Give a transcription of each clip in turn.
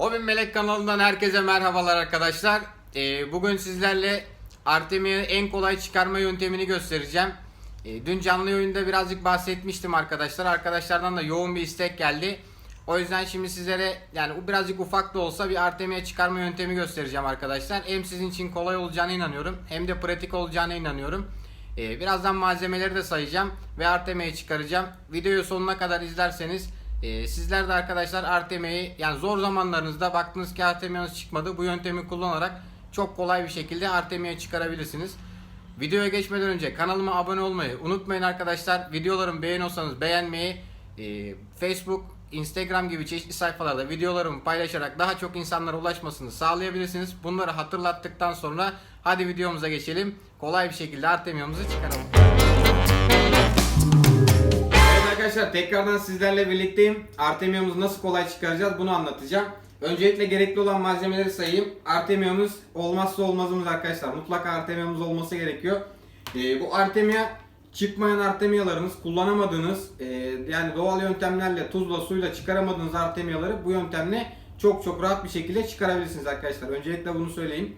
Hobin Melek kanalından herkese merhabalar arkadaşlar. Ee, bugün sizlerle Artemia'yı en kolay çıkarma yöntemini göstereceğim. Ee, dün canlı yayında birazcık bahsetmiştim arkadaşlar. Arkadaşlardan da yoğun bir istek geldi. O yüzden şimdi sizlere yani birazcık ufak da olsa bir Artemia çıkarma yöntemi göstereceğim arkadaşlar. Hem sizin için kolay olacağına inanıyorum hem de pratik olacağına inanıyorum. Ee, birazdan malzemeleri de sayacağım ve Artemia'yı çıkaracağım. Videoyu sonuna kadar izlerseniz e, sizler de arkadaşlar Artemia'yı yani zor zamanlarınızda baktınız ki Artemia'nız çıkmadı bu yöntemi kullanarak çok kolay bir şekilde Artemia'yı çıkarabilirsiniz. Videoya geçmeden önce kanalıma abone olmayı unutmayın arkadaşlar. Videolarımı beğeniyorsanız beğenmeyi, e, Facebook, Instagram gibi çeşitli sayfalarda videolarımı paylaşarak daha çok insanlara ulaşmasını sağlayabilirsiniz. Bunları hatırlattıktan sonra hadi videomuza geçelim. Kolay bir şekilde Artemia'mızı çıkaralım. Arkadaşlar tekrardan sizlerle birlikteyim. Artemia'mızı nasıl kolay çıkaracağız bunu anlatacağım. Öncelikle gerekli olan malzemeleri sayayım. Artemia'mız olmazsa olmazımız arkadaşlar. Mutlaka Artemia'mız olması gerekiyor. Ee, bu Artemia çıkmayan Artemia'larınız, kullanamadığınız e, yani doğal yöntemlerle tuzla suyla çıkaramadığınız Artemia'ları bu yöntemle çok çok rahat bir şekilde çıkarabilirsiniz arkadaşlar. Öncelikle bunu söyleyeyim.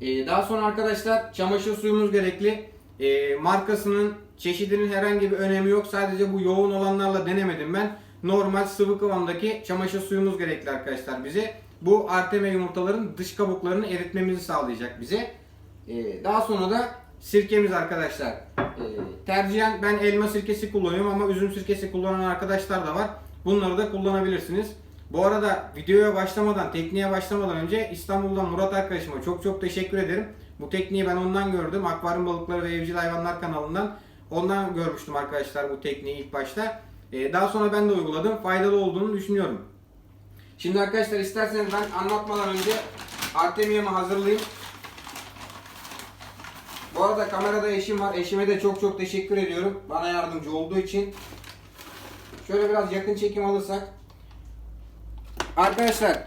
Ee, daha sonra arkadaşlar çamaşır suyumuz gerekli. Ee, markasının çeşidinin herhangi bir önemi yok. Sadece bu yoğun olanlarla denemedim ben. Normal sıvı kıvamdaki çamaşır suyumuz gerekli arkadaşlar bize. Bu Artemia yumurtaların dış kabuklarını eritmemizi sağlayacak bize. Ee, daha sonra da sirkemiz arkadaşlar. Ee, tercihen ben elma sirkesi kullanıyorum ama üzüm sirkesi kullanan arkadaşlar da var. Bunları da kullanabilirsiniz. Bu arada videoya başlamadan, tekniğe başlamadan önce İstanbul'dan Murat arkadaşıma çok çok teşekkür ederim. Bu tekniği ben ondan gördüm. Akvaryum Balıkları ve Evcil Hayvanlar kanalından. Ondan görmüştüm arkadaşlar bu tekniği ilk başta. Ee, daha sonra ben de uyguladım. Faydalı olduğunu düşünüyorum. Şimdi arkadaşlar isterseniz ben anlatmadan önce Artemia'mı hazırlayayım. Bu arada kamerada eşim var. Eşime de çok çok teşekkür ediyorum. Bana yardımcı olduğu için. Şöyle biraz yakın çekim alırsak. Arkadaşlar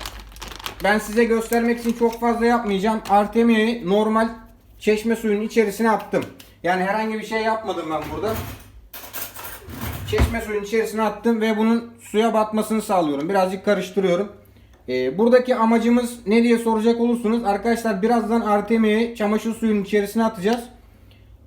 ben size göstermek için çok fazla yapmayacağım. Artemia'yı normal çeşme suyunun içerisine attım. Yani herhangi bir şey yapmadım ben burada. Çeşme suyun içerisine attım ve bunun suya batmasını sağlıyorum. Birazcık karıştırıyorum. Ee, buradaki amacımız ne diye soracak olursunuz. Arkadaşlar birazdan Artemia'yı çamaşır suyunun içerisine atacağız.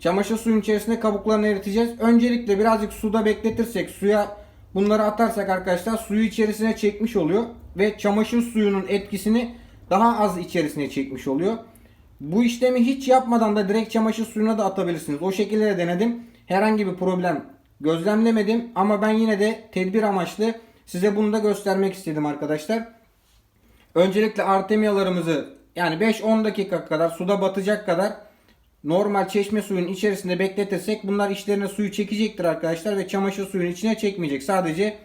Çamaşır suyun içerisine kabuklarını eriteceğiz. Öncelikle birazcık suda bekletirsek, suya bunları atarsak arkadaşlar suyu içerisine çekmiş oluyor. Ve çamaşır suyunun etkisini daha az içerisine çekmiş oluyor. Bu işlemi hiç yapmadan da direkt çamaşır suyuna da atabilirsiniz. O şekilde de denedim. Herhangi bir problem gözlemlemedim. Ama ben yine de tedbir amaçlı size bunu da göstermek istedim arkadaşlar. Öncelikle artemiyalarımızı yani 5-10 dakika kadar suda batacak kadar normal çeşme suyun içerisinde bekletirsek bunlar içlerine suyu çekecektir arkadaşlar ve çamaşır suyun içine çekmeyecek. Sadece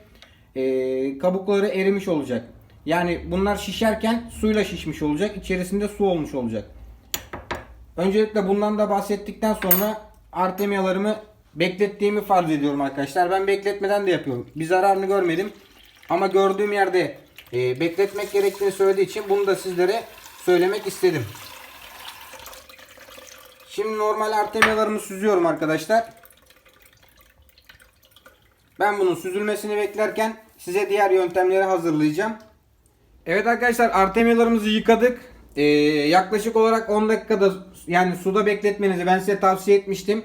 e, kabukları erimiş olacak. Yani bunlar şişerken suyla şişmiş olacak. içerisinde su olmuş olacak. Öncelikle bundan da bahsettikten sonra artemiyalarımı beklettiğimi farz ediyorum arkadaşlar. Ben bekletmeden de yapıyorum. Bir zararını görmedim. Ama gördüğüm yerde e, bekletmek gerektiğini söylediği için bunu da sizlere söylemek istedim. Şimdi normal artemiyalarımı süzüyorum arkadaşlar. Ben bunun süzülmesini beklerken size diğer yöntemleri hazırlayacağım. Evet arkadaşlar artemiyalarımızı yıkadık. Ee, yaklaşık olarak 10 dakikada yani suda bekletmenizi ben size tavsiye etmiştim.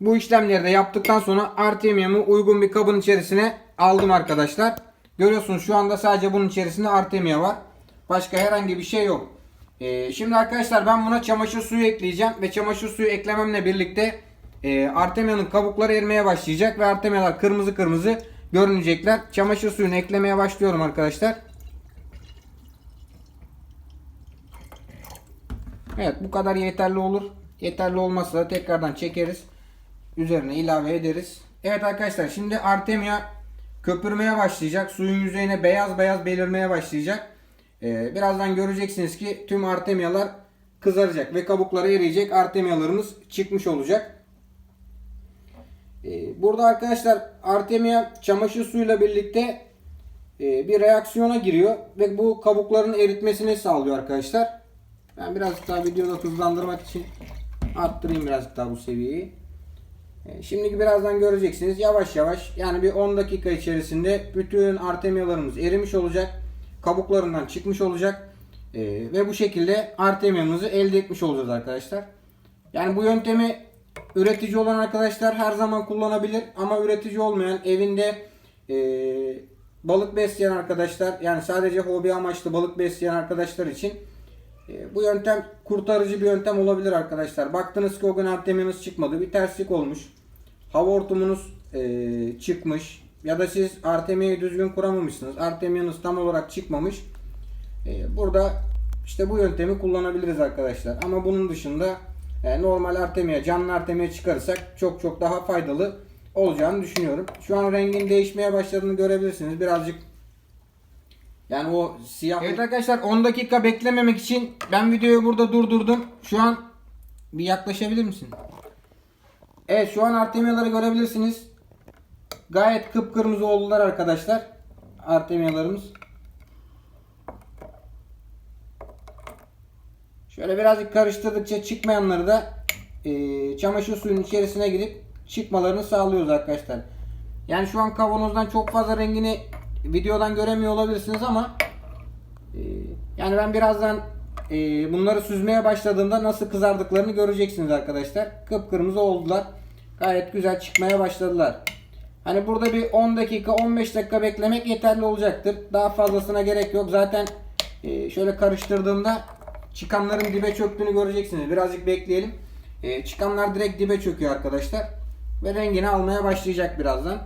Bu işlemleri de yaptıktan sonra artemiyamı uygun bir kabın içerisine aldım arkadaşlar. Görüyorsunuz şu anda sadece bunun içerisinde artemia var. Başka herhangi bir şey yok. Ee, şimdi arkadaşlar ben buna çamaşır suyu ekleyeceğim. Ve çamaşır suyu eklememle birlikte e, artemiyanın kabukları erimeye başlayacak. Ve artemiyalar kırmızı kırmızı görünecekler. Çamaşır suyunu eklemeye başlıyorum arkadaşlar. Evet bu kadar yeterli olur. Yeterli olmazsa da tekrardan çekeriz. Üzerine ilave ederiz. Evet arkadaşlar şimdi Artemia köpürmeye başlayacak. Suyun yüzeyine beyaz beyaz belirmeye başlayacak. Ee, birazdan göreceksiniz ki tüm Artemialar kızaracak ve kabukları eriyecek. Artemialarımız çıkmış olacak. Ee, burada arkadaşlar Artemia çamaşır suyuyla birlikte e, bir reaksiyona giriyor ve bu kabukların eritmesini sağlıyor arkadaşlar. Ben birazcık daha videoda hızlandırmak için arttırayım birazcık daha bu seviyeyi. E, Şimdi birazdan göreceksiniz yavaş yavaş yani bir 10 dakika içerisinde bütün artemiyalarımız erimiş olacak kabuklarından çıkmış olacak. Ee, ve bu şekilde artemiyamızı elde etmiş olacağız arkadaşlar. Yani bu yöntemi üretici olan arkadaşlar her zaman kullanabilir ama üretici olmayan evinde e, balık besleyen arkadaşlar yani sadece hobi amaçlı balık besleyen arkadaşlar için e, bu yöntem kurtarıcı bir yöntem olabilir arkadaşlar. Baktınız ki o gün artemiyonuz çıkmadı. Bir terslik olmuş. Hava hortumunuz e, çıkmış. Ya da siz artemiyi düzgün kuramamışsınız. Artemiyonuz tam olarak çıkmamış. E, burada işte bu yöntemi kullanabiliriz arkadaşlar. Ama bunun dışında e, normal artemiye, canlı artemiye çıkarırsak çok çok daha faydalı olacağını düşünüyorum. Şu an rengin değişmeye başladığını görebilirsiniz. Birazcık yani o siyah... Evet arkadaşlar 10 dakika beklememek için ben videoyu burada durdurdum. Şu an bir yaklaşabilir misin? Evet şu an artemiyaları görebilirsiniz. Gayet kıpkırmızı oldular arkadaşlar. Artemiyalarımız. Şöyle birazcık karıştırdıkça çıkmayanları da e, çamaşır suyunun içerisine girip çıkmalarını sağlıyoruz arkadaşlar. Yani şu an kavanozdan çok fazla rengini videodan göremiyor olabilirsiniz ama e, yani ben birazdan e, bunları süzmeye başladığımda nasıl kızardıklarını göreceksiniz arkadaşlar. Kıpkırmızı oldular. Gayet güzel çıkmaya başladılar. Hani burada bir 10 dakika 15 dakika beklemek yeterli olacaktır. Daha fazlasına gerek yok. Zaten e, şöyle karıştırdığımda çıkanların dibe çöktüğünü göreceksiniz. Birazcık bekleyelim. E, çıkanlar direkt dibe çöküyor arkadaşlar. Ve rengini almaya başlayacak birazdan.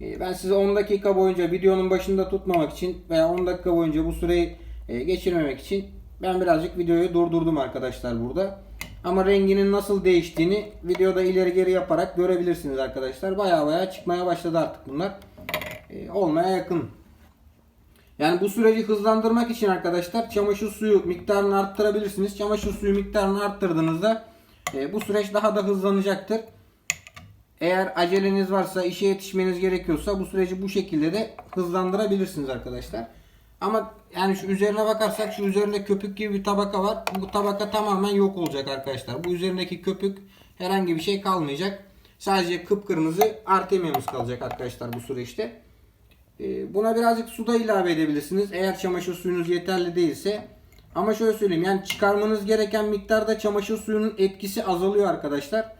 E, ben size 10 dakika boyunca videonun başında tutmamak için veya 10 dakika boyunca bu süreyi e, geçirmemek için ben birazcık videoyu durdurdum arkadaşlar burada. Ama renginin nasıl değiştiğini videoda ileri geri yaparak görebilirsiniz arkadaşlar. Baya baya çıkmaya başladı artık bunlar. E, olmaya yakın. Yani bu süreci hızlandırmak için arkadaşlar çamaşır suyu miktarını arttırabilirsiniz. Çamaşır suyu miktarını arttırdığınızda e, bu süreç daha da hızlanacaktır. Eğer aceleniz varsa, işe yetişmeniz gerekiyorsa bu süreci bu şekilde de hızlandırabilirsiniz arkadaşlar. Ama yani şu üzerine bakarsak şu üzerinde köpük gibi bir tabaka var. Bu tabaka tamamen yok olacak arkadaşlar. Bu üzerindeki köpük herhangi bir şey kalmayacak. Sadece kıpkırmızı artemiyamız kalacak arkadaşlar bu süreçte. Ee, Buna birazcık su da ilave edebilirsiniz. Eğer çamaşır suyunuz yeterli değilse. Ama şöyle söyleyeyim yani çıkarmanız gereken miktarda çamaşır suyunun etkisi azalıyor arkadaşlar.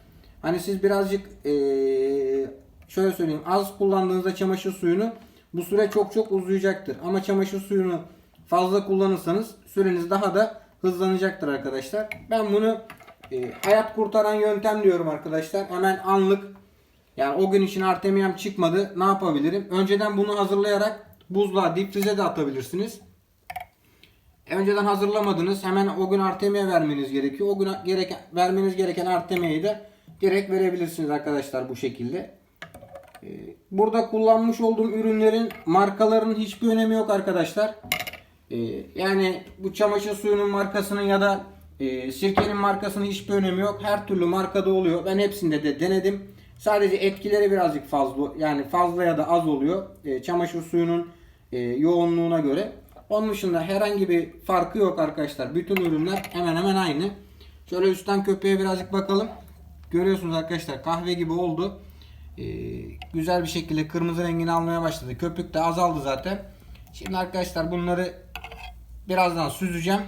Hani siz birazcık ee, şöyle söyleyeyim az kullandığınızda çamaşır suyunu bu süre çok çok uzayacaktır. Ama çamaşır suyunu fazla kullanırsanız süreniz daha da hızlanacaktır arkadaşlar. Ben bunu e, hayat kurtaran yöntem diyorum arkadaşlar. Hemen anlık yani o gün için artemiyam çıkmadı. Ne yapabilirim? Önceden bunu hazırlayarak buzluğa, dipfrize de atabilirsiniz. Önceden hazırlamadınız. Hemen o gün artemiye vermeniz gerekiyor. O gün gereken, vermeniz gereken artemiyeyi de direkt verebilirsiniz arkadaşlar bu şekilde. Ee, Burada kullanmış olduğum ürünlerin markalarının hiçbir önemi yok arkadaşlar. Ee, Yani bu çamaşır suyunun markasının ya da e, sirkenin markasının hiçbir önemi yok. Her türlü markada oluyor. Ben hepsinde de denedim. Sadece etkileri birazcık fazla yani fazla ya da az oluyor. E, çamaşır suyunun e, yoğunluğuna göre. Onun dışında herhangi bir farkı yok arkadaşlar. Bütün ürünler hemen hemen aynı. Şöyle üstten köpeğe birazcık bakalım. Görüyorsunuz arkadaşlar kahve gibi oldu. Ee, güzel bir şekilde kırmızı rengini almaya başladı. Köpük de azaldı zaten. Şimdi arkadaşlar bunları birazdan süzeceğim.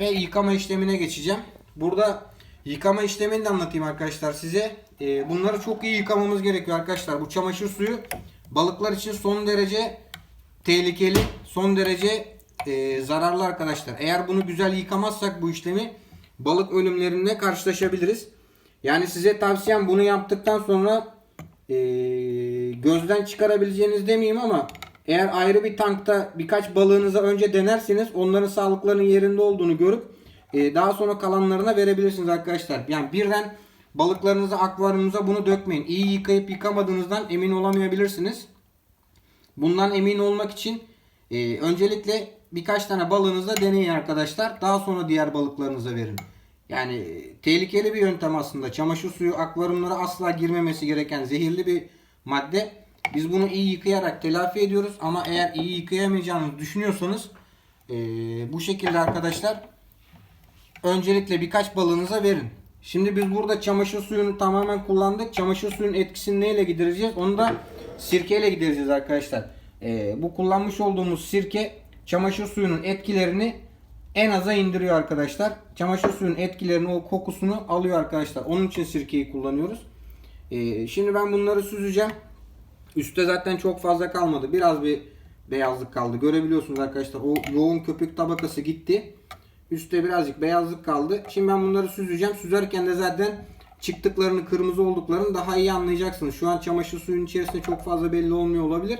Ve yıkama işlemine geçeceğim. Burada yıkama işlemini de anlatayım arkadaşlar size. Ee, bunları çok iyi yıkamamız gerekiyor arkadaşlar. Bu çamaşır suyu balıklar için son derece tehlikeli, son derece e, zararlı arkadaşlar. Eğer bunu güzel yıkamazsak bu işlemi balık ölümlerine karşılaşabiliriz. Yani size tavsiyem bunu yaptıktan sonra e, gözden çıkarabileceğiniz demeyeyim ama eğer ayrı bir tankta birkaç balığınıza önce denerseniz onların sağlıklarının yerinde olduğunu görüp e, daha sonra kalanlarına verebilirsiniz arkadaşlar. Yani birden balıklarınızı akvaryumunuza bunu dökmeyin. İyi yıkayıp yıkamadığınızdan emin olamayabilirsiniz. Bundan emin olmak için e, öncelikle birkaç tane balığınızla deneyin arkadaşlar. Daha sonra diğer balıklarınıza verin. Yani e, tehlikeli bir yöntem aslında. Çamaşır suyu akvaryumlara asla girmemesi gereken zehirli bir madde. Biz bunu iyi yıkayarak telafi ediyoruz. Ama eğer iyi yıkayamayacağınızı düşünüyorsanız e, bu şekilde arkadaşlar öncelikle birkaç balığınıza verin. Şimdi biz burada çamaşır suyunu tamamen kullandık. Çamaşır suyun etkisini neyle gidereceğiz? Onu da sirkeyle gidereceğiz arkadaşlar. e, bu kullanmış olduğumuz sirke çamaşır suyunun etkilerini en aza indiriyor arkadaşlar. Çamaşır suyunun etkilerini o kokusunu alıyor arkadaşlar. Onun için sirkeyi kullanıyoruz. E, şimdi ben bunları süzeceğim. Üste zaten çok fazla kalmadı. Biraz bir beyazlık kaldı. Görebiliyorsunuz arkadaşlar. O yoğun köpük tabakası gitti. Üste birazcık beyazlık kaldı. Şimdi ben bunları süzeceğim. Süzerken de zaten çıktıklarını, kırmızı olduklarını daha iyi anlayacaksınız. Şu an çamaşır suyun içerisinde çok fazla belli olmuyor olabilir.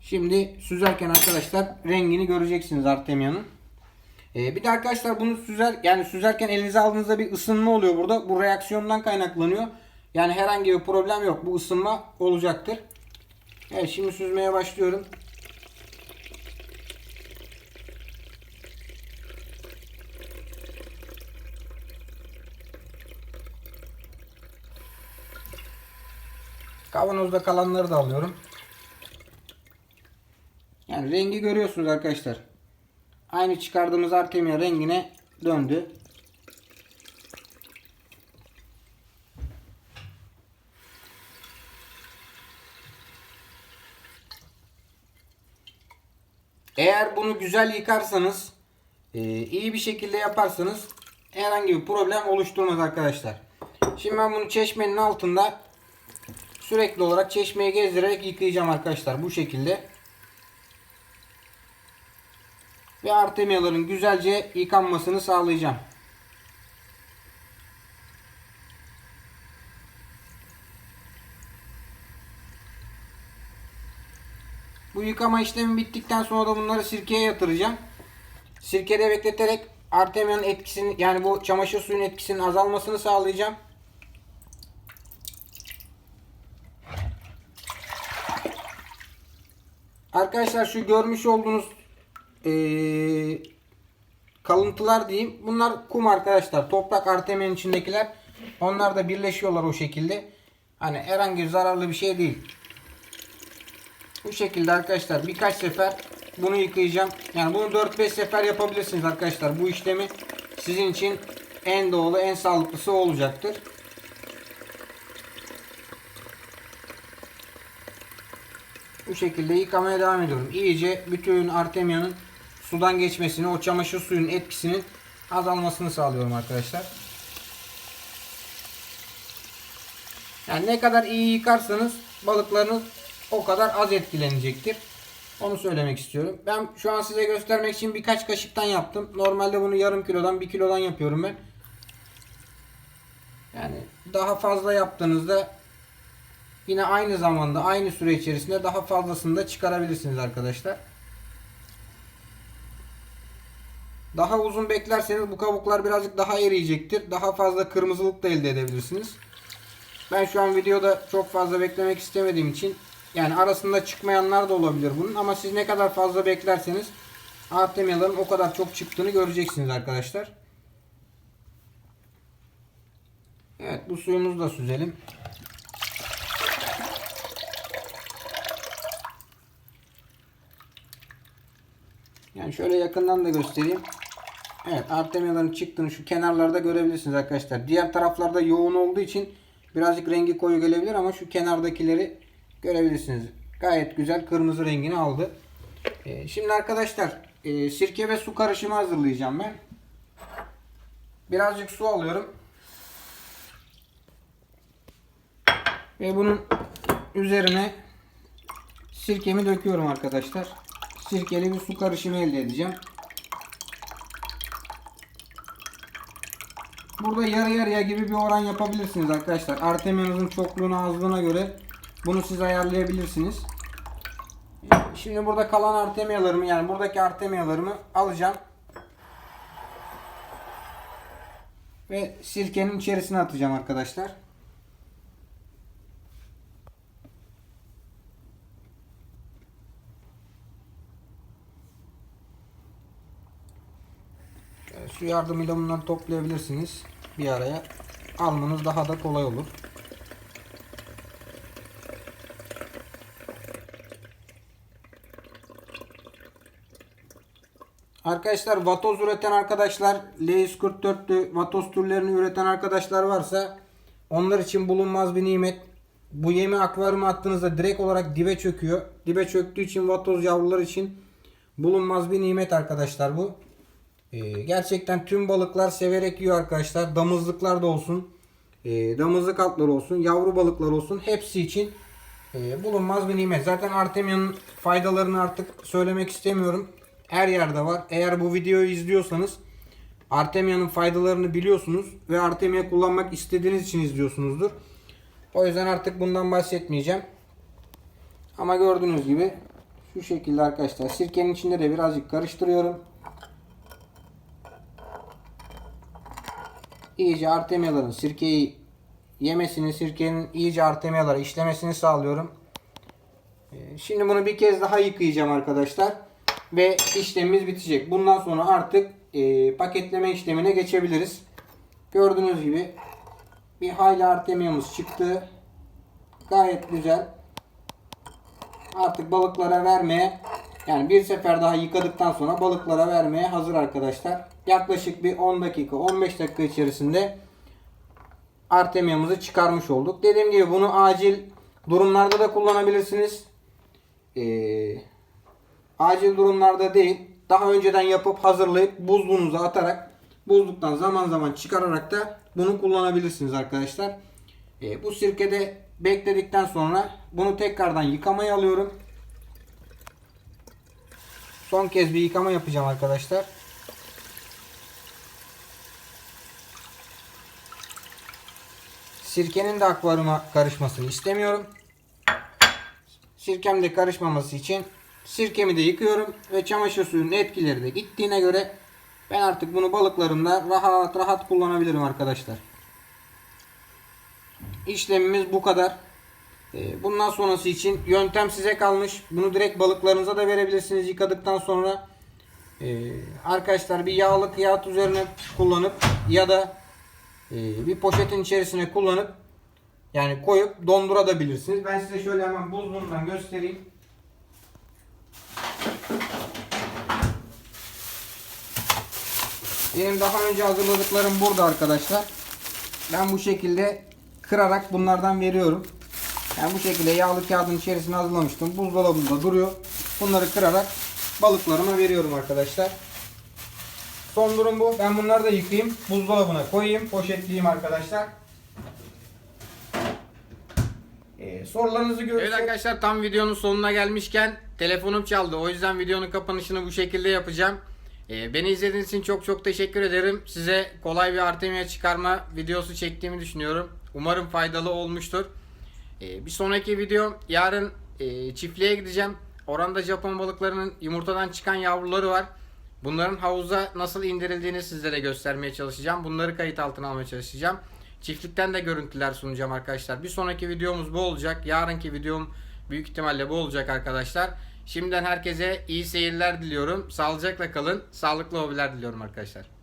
Şimdi süzerken arkadaşlar rengini göreceksiniz Artemia'nın. Ee, bir de arkadaşlar bunu süzer yani süzerken elinize aldığınızda bir ısınma oluyor burada. Bu reaksiyondan kaynaklanıyor. Yani herhangi bir problem yok. Bu ısınma olacaktır. Evet şimdi süzmeye başlıyorum. Kavanozda kalanları da alıyorum. Yani rengi görüyorsunuz arkadaşlar. Aynı çıkardığımız Artemia rengine döndü. Eğer bunu güzel yıkarsanız, e, iyi bir şekilde yaparsanız herhangi bir problem oluşturmaz arkadaşlar. Şimdi ben bunu çeşmenin altında sürekli olarak çeşmeye gezdirerek yıkayacağım arkadaşlar bu şekilde. Ve artemiyaların güzelce yıkanmasını sağlayacağım. Bu yıkama işlemi bittikten sonra da bunları sirkeye yatıracağım. Sirkede bekleterek artemiyanın etkisini yani bu çamaşır suyun etkisinin azalmasını sağlayacağım. Arkadaşlar şu görmüş olduğunuz eee, kalıntılar diyeyim. Bunlar kum arkadaşlar. Toprak artemiyanın içindekiler. Onlar da birleşiyorlar o şekilde. Hani herhangi bir zararlı bir şey değil. Bu şekilde arkadaşlar birkaç sefer bunu yıkayacağım. Yani bunu 4-5 sefer yapabilirsiniz arkadaşlar. Bu işlemi sizin için en doğru, en sağlıklısı olacaktır. Bu şekilde yıkamaya devam ediyorum. İyice bütün artemiyanın sudan geçmesini, o çamaşır suyunun etkisinin azalmasını sağlıyorum arkadaşlar. Yani ne kadar iyi yıkarsanız balıklarınız o kadar az etkilenecektir. Onu söylemek istiyorum. Ben şu an size göstermek için birkaç kaşıktan yaptım. Normalde bunu yarım kilodan, bir kilodan yapıyorum ben. Yani daha fazla yaptığınızda yine aynı zamanda aynı süre içerisinde daha fazlasını da çıkarabilirsiniz arkadaşlar. Daha uzun beklerseniz bu kabuklar birazcık daha eriyecektir. Daha fazla kırmızılık da elde edebilirsiniz. Ben şu an videoda çok fazla beklemek istemediğim için yani arasında çıkmayanlar da olabilir bunun ama siz ne kadar fazla beklerseniz artemiyaların o kadar çok çıktığını göreceksiniz arkadaşlar. Evet bu suyumuzu da süzelim. Yani şöyle yakından da göstereyim. Evet artemiyaların çıktığını şu kenarlarda görebilirsiniz arkadaşlar. Diğer taraflarda yoğun olduğu için birazcık rengi koyu gelebilir ama şu kenardakileri görebilirsiniz. Gayet güzel kırmızı rengini aldı. Ee, şimdi arkadaşlar e, sirke ve su karışımı hazırlayacağım ben. Birazcık su alıyorum. Ve bunun üzerine sirkemi döküyorum arkadaşlar. Sirkeli bir su karışımı elde edeceğim. Burada yarı yarıya gibi bir oran yapabilirsiniz arkadaşlar. Artemiyanızın çokluğuna azlığına göre bunu siz ayarlayabilirsiniz. Şimdi burada kalan artemiyalarımı yani buradaki artemiyalarımı alacağım. Ve sirkenin içerisine atacağım arkadaşlar. Su yardımıyla bunları toplayabilirsiniz bir araya. Almanız daha da kolay olur. Arkadaşlar vatoz üreten arkadaşlar, L144'lü vatoz türlerini üreten arkadaşlar varsa onlar için bulunmaz bir nimet. bu yemi akvaryuma attığınızda direkt olarak dibe çöküyor. Dibe çöktüğü için vatoz yavrular için bulunmaz bir nimet arkadaşlar bu. Ee, gerçekten tüm balıklar severek yiyor arkadaşlar. Damızlıklar da olsun. E, damızlık altları olsun. Yavru balıklar olsun. Hepsi için e, bulunmaz bir nimet. Zaten Artemia'nın faydalarını artık söylemek istemiyorum. Her yerde var. Eğer bu videoyu izliyorsanız Artemia'nın faydalarını biliyorsunuz ve Artemia kullanmak istediğiniz için izliyorsunuzdur. O yüzden artık bundan bahsetmeyeceğim. Ama gördüğünüz gibi şu şekilde arkadaşlar sirkenin içinde de birazcık karıştırıyorum. İyice artemiyaların sirkeyi yemesini, sirkenin iyice artemiyalara işlemesini sağlıyorum. Ee, Şimdi bunu bir kez daha yıkayacağım arkadaşlar. Ve işlemimiz bitecek. Bundan sonra artık e, paketleme işlemine geçebiliriz. Gördüğünüz gibi bir hayli artemiyamız çıktı. Gayet güzel. Artık balıklara vermeye yani bir sefer daha yıkadıktan sonra balıklara vermeye hazır arkadaşlar. Yaklaşık bir 10 dakika 15 dakika içerisinde artemiyamızı çıkarmış olduk. Dediğim gibi bunu acil durumlarda da kullanabilirsiniz. Ee, acil durumlarda değil. Daha önceden yapıp hazırlayıp buzluğunuza atarak buzluktan zaman zaman çıkararak da bunu kullanabilirsiniz arkadaşlar. Ee, bu sirkede bekledikten sonra bunu tekrardan yıkamaya alıyorum. Son kez bir yıkama yapacağım arkadaşlar. Sirkenin de akvaryuma karışmasını istemiyorum. Sirkem de karışmaması için sirkemi de yıkıyorum ve çamaşır suyunun etkileri de gittiğine göre ben artık bunu balıklarımda rahat rahat kullanabilirim arkadaşlar. İşlemimiz bu kadar. Ee, Bundan sonrası için yöntem size kalmış. Bunu direkt balıklarınıza da verebilirsiniz yıkadıktan sonra. Ee, arkadaşlar bir yağlı kağıt üzerine kullanıp ya da e, bir poşetin içerisine kullanıp yani koyup dondurabilirsiniz. Ben size şöyle hemen buzluğundan göstereyim. Benim daha önce hazırladıklarım burada arkadaşlar. Ben bu şekilde kırarak bunlardan veriyorum. Yani bu şekilde yağlı kağıdın içerisine hazırlamıştım. Buzdolabında duruyor. Bunları kırarak balıklarıma veriyorum arkadaşlar. Son durum bu. Ben bunları da yıkayayım. Buzdolabına koyayım. Poşetleyeyim arkadaşlar. Ee, sorularınızı görürsek... Evet arkadaşlar tam videonun sonuna gelmişken telefonum çaldı. O yüzden videonun kapanışını bu şekilde yapacağım. Ee, beni izlediğiniz için çok çok teşekkür ederim. Size kolay bir Artemia çıkarma videosu çektiğimi düşünüyorum. Umarım faydalı olmuştur. Ee, bir sonraki video yarın e, çiftliğe gideceğim. Oranda Japon balıklarının yumurtadan çıkan yavruları var. Bunların havuza nasıl indirildiğini sizlere göstermeye çalışacağım. Bunları kayıt altına almaya çalışacağım. Çiftlikten de görüntüler sunacağım arkadaşlar. Bir sonraki videomuz bu olacak. Yarınki videom büyük ihtimalle bu olacak arkadaşlar. Şimdiden herkese iyi seyirler diliyorum. Sağlıcakla kalın. Sağlıklı hobiler diliyorum arkadaşlar.